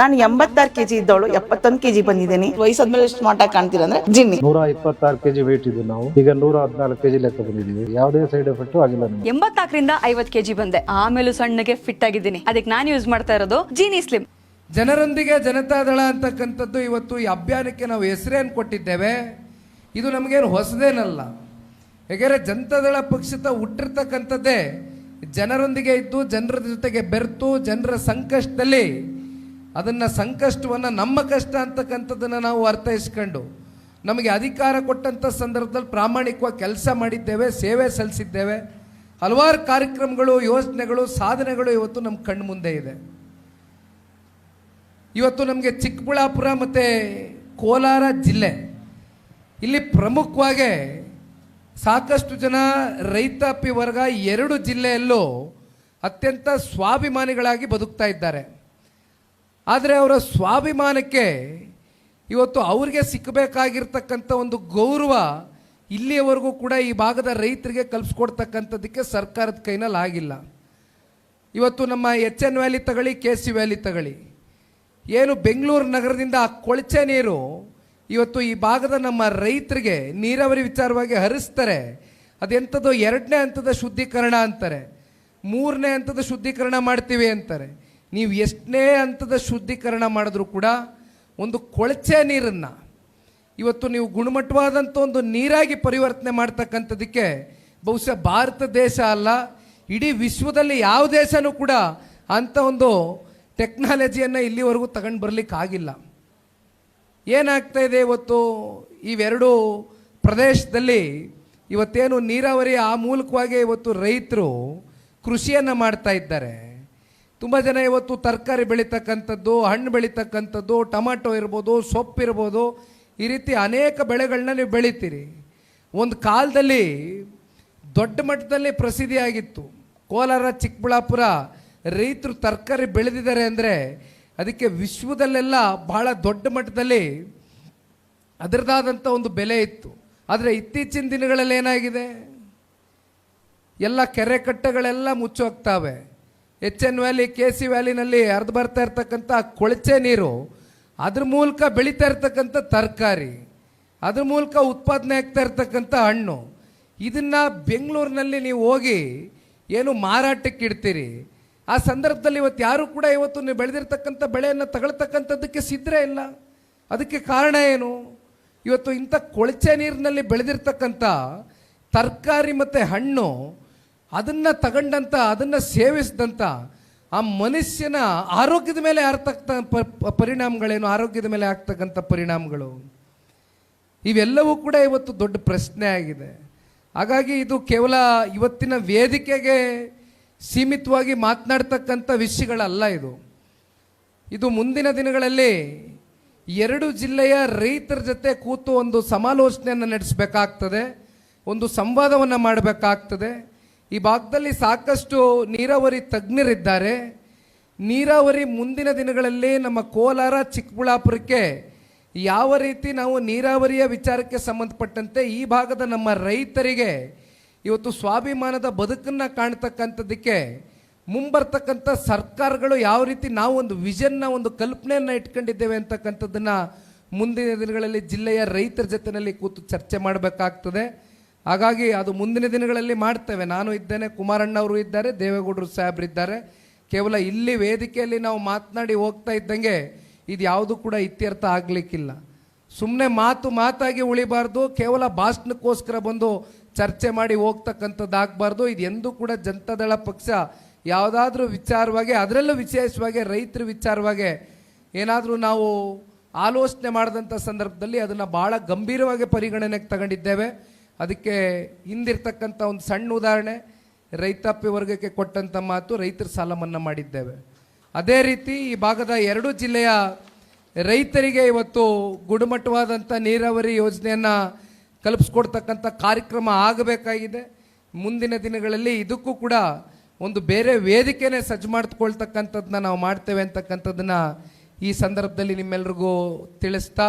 ನಾನು ಎಂಬತ್ತಾರು ಕೆಜಿ ಇದ್ದವಳು ಎಪ್ಪತ್ತೊಂದು ಕೆಜಿ ಬಂದಿದ್ದೀನಿ. ವಯಸ್ಸಾದ್ಮೇಲೆ ಸ್ಮಾರ್ಟ್ ಆಗಿ ಕಾಣ್ತೀರ ಅಂದ್ರೆ ಜಿನ್ನಿ. ನೂರ ಇಪ್ಪತ್ತಾರು ಕೆಜಿ ವೇಟ್ ಇದ್ದು ನಾವು. ಈಗ ನೂರ ಹದಿನಾಲ್ಕು ಕೆಜಿ ಲೆಕ್ಕ ಬಂದಿದ್ದೀವಿ. ಯಾವುದೇ ಸೈಡ್ ಎಫೆಕ್ಟ್ ಆಗಿಲ್ಲ ಎಂಬತ್ತಾಕರಿಂದ ಎಂಬತ್ನಾಲ್ಕರಿಂದ ಐವತ್ ಕೆಜಿ ಬಂದೆ. ಆಮೇಲೆ ಸಣ್ಣಗೆ ಫಿಟ್ ಆಗಿದ್ದೀನಿ. ಅದಕ್ಕೆ ನಾನು ಯೂಸ್ ಮಾಡ್ತಾ ಇರೋದು ಜೀನಿ ಸ್ಲಿಮ್ ಜನರೊಂದಿಗೆ ಜನತಾದಳ ಅಂತಕ್ಕಂಥದ್ದು ಇವತ್ತು ಈ ಅಭಿಯಾನಕ್ಕೆ ನಾವು ಹೆಸರೇನು ಕೊಟ್ಟಿದ್ದೇವೆ. ಇದು ನಮಗೇನು ಹೊಸದೇನಲ್ಲ. ಏಕೆಂದರೆ ಜನತಾ ದಳ ಪಕ್ಷದ ಹುಟ್ಟಿರ್ತಕ್ಕಂಥದ್ದೇ ಜನರೊಂದಿಗೆ ಇದ್ದು ಜನರ ಜೊತೆಗೆ ಬೆರೆತು ಜನರ ಸಂಕಷ್ಟದಲ್ಲಿ ಅದನ್ನು ಸಂಕಷ್ಟವನ್ನು ನಮ್ಮ ಕಷ್ಟ ಅಂತಕ್ಕಂಥದ್ದನ್ನು ನಾವು ಅರ್ಥೈಸ್ಕೊಂಡು ನಮಗೆ ಅಧಿಕಾರ ಕೊಟ್ಟಂಥ ಸಂದರ್ಭದಲ್ಲಿ ಪ್ರಾಮಾಣಿಕವಾಗಿ ಕೆಲಸ ಮಾಡಿದ್ದೇವೆ, ಸೇವೆ ಸಲ್ಲಿಸಿದ್ದೇವೆ. ಹಲವಾರು ಕಾರ್ಯಕ್ರಮಗಳು, ಯೋಜನೆಗಳು, ಸಾಧನೆಗಳು ಇವತ್ತು ನಮ್ಮ ಕಣ್ಣು ಮುಂದೆ ಇದೆ. ಇವತ್ತು ನಮಗೆ ಚಿಕ್ಕಬಳ್ಳಾಪುರ ಮತ್ತು ಕೋಲಾರ ಜಿಲ್ಲೆ ಇಲ್ಲಿ ಪ್ರಮುಖವಾಗಿ ಸಾಕಷ್ಟು ಜನ ರೈತಾಪಿ ವರ್ಗ ಎರಡು ಜಿಲ್ಲೆಯಲ್ಲೂ ಅತ್ಯಂತ ಸ್ವಾಭಿಮಾನಿಗಳಾಗಿ ಬದುಕ್ತಾ ಇದ್ದಾರೆ. ಆದರೆ ಅವರ ಸ್ವಾಭಿಮಾನಕ್ಕೆ ಇವತ್ತು ಅವ್ರಿಗೆ ಸಿಕ್ಕಬೇಕಾಗಿರ್ತಕ್ಕಂಥ ಒಂದು ಗೌರವ ಇಲ್ಲಿಯವರೆಗೂ ಕೂಡ ಈ ಭಾಗದ ರೈತರಿಗೆ ಕಲ್ಪಿಸ್ಕೊಡ್ತಕ್ಕಂಥದ್ದಕ್ಕೆ ಸರ್ಕಾರದ ಕೈನಲ್ಲಿ ಆಗಿಲ್ಲ. ಇವತ್ತು ನಮ್ಮ ಎಚ್ ಎನ್ ವ್ಯಾಲಿ ತಗೊಳ್ಳಿ ಕೆ ಸಿ ವ್ಯಾಲಿ ತಗೊಳ್ಳಿ ಏನು ಬೆಂಗಳೂರು ನಗರದಿಂದ ಆ ಕೊಳಚೆ ನೀರು ಇವತ್ತು ಈ ಭಾಗದ ನಮ್ಮ ರೈತರಿಗೆ ನೀರಾವರಿ ವಿಚಾರವಾಗಿ ಹರಿಸ್ತಾರೆ. ಅದೆಂಥದ್ದು ಎರಡನೇ ಹಂತದ ಶುದ್ಧೀಕರಣ ಅಂತಾರೆ. ಮೂರನೇ ಹಂತದ ಶುದ್ಧೀಕರಣ ಮಾಡ್ತೀವಿ ಅಂತಾರೆ. ನೀವು ಎಷ್ಟನೇ ಹಂತದ ಶುದ್ಧೀಕರಣ ಮಾಡಿದ್ರೂ ಕೂಡ ಒಂದು ಕೊಳಚೆ ನೀರನ್ನು, ಇವತ್ತು ನೀವು ಗುಣಮಟ್ಟವಾದಂಥ ಒಂದು ನೀರಾಗಿ ಪರಿವರ್ತನೆ ಮಾಡ್ತಕ್ಕಂಥದ್ದಕ್ಕೆ ಬಹುಶಃ ಭಾರತ ದೇಶ ಅಲ್ಲ, ಇಡೀ ವಿಶ್ವದಲ್ಲಿ ಯಾವ ದೇಶನೂ ಕೂಡ ಅಂಥ ಒಂದು ಟೆಕ್ನಾಲಜಿಯನ್ನು ಇಲ್ಲಿವರೆಗೂ ತಗೊಂಡು ಬರಲಿಕ್ಕಾಗಿಲ್ಲ ಏನಾಗ್ತಾ ಇದೆ ಇವತ್ತು ಇವೆರಡು ಪ್ರದೇಶದಲ್ಲಿ ಇವತ್ತೇನು ನೀರಾವರಿ ಆ ಮೂಲಕವಾಗಿ ಇವತ್ತು ರೈತರು ಕೃಷಿಯನ್ನು ಮಾಡ್ತಾ ಇದ್ದಾರೆ. ತುಂಬ ಜನ ಇವತ್ತು ತರಕಾರಿ ಬೆಳೀತಕ್ಕಂಥದ್ದು, ಹಣ್ಣು ಬೆಳೀತಕ್ಕಂಥದ್ದು, ಟೊಮಾಟೊ ಇರ್ಬೋದು, ಸೊಪ್ಪು ಇರ್ಬೋದು, ಈ ರೀತಿ ಅನೇಕ ಬೆಳೆಗಳನ್ನ ನೀವು ಬೆಳಿತೀರಿ. ಒಂದು ಕಾಲದಲ್ಲಿ ದೊಡ್ಡ ಮಟ್ಟದಲ್ಲಿ ಪ್ರಸಿದ್ಧಿಯಾಗಿತ್ತು. ಕೋಲಾರ, ಚಿಕ್ಕಬಳ್ಳಾಪುರ ರೈತರು ತರಕಾರಿ ಬೆಳೆದಿದ್ದಾರೆ ಅಂದರೆ ಅದಕ್ಕೆ ವಿಶ್ವದಲ್ಲೆಲ್ಲ ಬಹಳ ದೊಡ್ಡ ಮಟ್ಟದಲ್ಲಿ ಅದರದಾದಂಥ ಒಂದು ಬೆಲೆ ಇತ್ತು. ಆದರೆ ಇತ್ತೀಚಿನ ದಿನಗಳಲ್ಲಿ ಏನಾಗಿದೆ? ಎಲ್ಲ ಕೆರೆ ಕಟ್ಟೆಗಳೆಲ್ಲ ಮುಚ್ಚೋಗ್ತಾವೆ. H N valley K C ವ್ಯಾಲಿನಲ್ಲಿ ಹರಿದು ಬರ್ತಾ ಇರ್ತಕ್ಕಂಥ ಕೊಳಚೆ ನೀರು, ಅದ್ರ ಮೂಲಕ ಬೆಳೀತಾ ಇರ್ತಕ್ಕಂಥ ತರಕಾರಿ, ಅದ್ರ ಮೂಲಕ ಉತ್ಪಾದನೆ ಆಗ್ತಾ ಇರ್ತಕ್ಕಂಥ ಹಣ್ಣು, ಇದನ್ನು ಬೆಂಗಳೂರಿನಲ್ಲಿ ನೀವು ಹೋಗಿ ಏನು ಮಾರಾಟಕ್ಕೆ ಇಡ್ತೀರಿ? ಆ ಸಂದರ್ಭದಲ್ಲಿ ಇವತ್ತು ಯಾರು ಕೂಡ ಇವತ್ತು ನೀವು ಬೆಳೆದಿರ್ತಕ್ಕಂಥ ಬೆಳೆಯನ್ನು ತಗೊಳ್ತಕ್ಕಂಥದ್ದಕ್ಕೆ ಸಿದ್ಧರೇ ಇಲ್ಲ. ಅದಕ್ಕೆ ಕಾರಣ ಏನು? ಇವತ್ತು ಇಂಥ ಕೊಳಚೆ ನೀರಿನಲ್ಲಿ ಬೆಳೆದಿರ್ತಕ್ಕಂಥ ತರಕಾರಿ ಮತ್ತು ಹಣ್ಣು ಅದನ್ನು ತಗೊಂಡಂಥ ಅದನ್ನು ಸೇವಿಸಿದಂಥ ಆ ಮನುಷ್ಯನ ಆರೋಗ್ಯದ ಮೇಲೆ ಆಗ್ತಕ್ಕ ಪ- ಪರಿಣಾಮಗಳೇನು, ಆರೋಗ್ಯದ ಮೇಲೆ ಆಗ್ತಕ್ಕಂಥ ಪರಿಣಾಮಗಳು? ಇವೆಲ್ಲವೂ ಕೂಡ ಇವತ್ತು ದೊಡ್ಡ ಪ್ರಶ್ನೆ ಆಗಿದೆ. ಹಾಗಾಗಿ ಇದು ಕೇವಲ ಇವತ್ತಿನ ವೇದಿಕೆಗೆ ಸೀಮಿತವಾಗಿ ಮಾತನಾಡ್ತಕ್ಕಂಥ ವಿಷಯಗಳಲ್ಲ ಇದು. ಇದು ಮುಂದಿನ ದಿನಗಳಲ್ಲಿ ಎರಡು ಜಿಲ್ಲೆಯ ರೈತರ ಜೊತೆ ಕೂತು ಒಂದು ಸಮಾಲೋಚನೆಯನ್ನು ನಡೆಸಬೇಕಾಗ್ತದೆ, ಒಂದು ಸಂವಾದವನ್ನು ಮಾಡಬೇಕಾಗ್ತದೆ ಈ ಭಾಗದಲ್ಲಿ ಸಾಕಷ್ಟು ನೀರಾವರಿ ತಜ್ಞರಿದ್ದಾರೆ. ನೀರಾವರಿ ಮುಂದಿನ ದಿನಗಳಲ್ಲಿ ನಮ್ಮ ಕೋಲಾರ, ಚಿಕ್ಕಬಳ್ಳಾಪುರಕ್ಕೆ ಯಾವ ರೀತಿ ನಾವು ನೀರಾವರಿಯ ವಿಚಾರಕ್ಕೆ ಸಂಬಂಧಪಟ್ಟಂತೆ ಈ ಭಾಗದ ನಮ್ಮ ರೈತರಿಗೆ ಇವತ್ತು ಸ್ವಾಭಿಮಾನದ ಬದುಕನ್ನು ಕಾಣ್ತಕ್ಕಂಥದ್ದಕ್ಕೆ ಮುಂಬರ್ತಕ್ಕಂಥ ಸರ್ಕಾರಗಳು ಯಾವ ರೀತಿ ನಾವು ಒಂದು ವಿಷನ್ನ, ಒಂದು ಕಲ್ಪನೆಯನ್ನು ಇಟ್ಕೊಂಡಿದ್ದೇವೆ ಅಂತಕ್ಕಂಥದ್ದನ್ನು ಮುಂದಿನ ದಿನಗಳಲ್ಲಿ ಜಿಲ್ಲೆಯ ರೈತರ ಜೊತೆಯಲ್ಲಿ ಕೂತು ಚರ್ಚೆ ಮಾಡಬೇಕಾಗ್ತದೆ. ಹಾಗಾಗಿ ಅದು ಮುಂದಿನ ದಿನಗಳಲ್ಲಿ ಮಾಡ್ತೇವೆ. ನಾನು ಇದ್ದೇನೆ, ಕುಮಾರಣ್ಣವರು ಇದ್ದಾರೆ, ದೇವೇಗೌಡರು ಸಾಹೇಬ್ರು ಇದ್ದಾರೆ. ಕೇವಲ ಇಲ್ಲಿ ವೇದಿಕೆಯಲ್ಲಿ ನಾವು ಮಾತನಾಡಿ ಹೋಗ್ತಾ ಇದ್ದಂಗೆ ಇದು ಯಾವುದು ಕೂಡ ಇತ್ಯರ್ಥ ಆಗಲಿಕ್ಕಿಲ್ಲ. ಸುಮ್ಮನೆ ಮಾತು ಮಾತಾಗಿ ಉಳಿಬಾರ್ದು, ಕೇವಲ ಭಾಷಣಕ್ಕೋಸ್ಕರ ಬಂದು ಚರ್ಚೆ ಮಾಡಿ ಹೋಗ್ತಕ್ಕಂಥದ್ದಾಗಬಾರ್ದು. ಇದು ಎಂದೂ ಕೂಡ ಜನತಾದಳ ಪಕ್ಷ ಯಾವುದಾದ್ರೂ ವಿಚಾರವಾಗಿ, ಅದರಲ್ಲೂ ವಿಶೇಷವಾಗಿ ರೈತರ ವಿಚಾರವಾಗಿ ಏನಾದರೂ ನಾವು ಆಲೋಚನೆ ಮಾಡಿದಂಥ ಸಂದರ್ಭದಲ್ಲಿ ಅದನ್ನು ಭಾಳ ಗಂಭೀರವಾಗಿ ಪರಿಗಣನೆಗೆ ತಗೊಂಡಿದ್ದೇವೆ. ಅದಕ್ಕೆ ಹಿಂದಿರ್ತಕ್ಕಂಥ ಒಂದು ಸಣ್ಣ ಉದಾಹರಣೆ, ರೈತಾಪಿ ವರ್ಗಕ್ಕೆ ಕೊಟ್ಟಂಥ ಮಾತು ರೈತರ ಸಾಲ ಮನ್ನಾ ಮಾಡಿದ್ದೇವೆ. ಅದೇ ರೀತಿ ಈ ಭಾಗದ ಎರಡು ಜಿಲ್ಲೆಯ ರೈತರಿಗೆ ಇವತ್ತು ಗುಣಮಟ್ಟವಾದಂಥ ನೀರಾವರಿ ಯೋಜನೆಯನ್ನು ಕಲ್ಪಿಸ್ಕೊಡ್ತಕ್ಕಂಥ ಕಾರ್ಯಕ್ರಮ ಆಗಬೇಕಾಗಿದೆ. ಮುಂದಿನ ದಿನಗಳಲ್ಲಿ ಇದಕ್ಕೂ ಕೂಡ ಒಂದು ಬೇರೆ ವೇದಿಕೆನೇ ಸಜ್ಜು ಮಾಡ್ಕೊಳ್ತಕ್ಕಂಥದ್ದನ್ನ ನಾವು ಮಾಡ್ತೇವೆ ಅಂತಕ್ಕಂಥದ್ದನ್ನ ಈ ಸಂದರ್ಭದಲ್ಲಿ ನಿಮ್ಮೆಲ್ರಿಗೂ ತಿಳಿಸ್ತಾ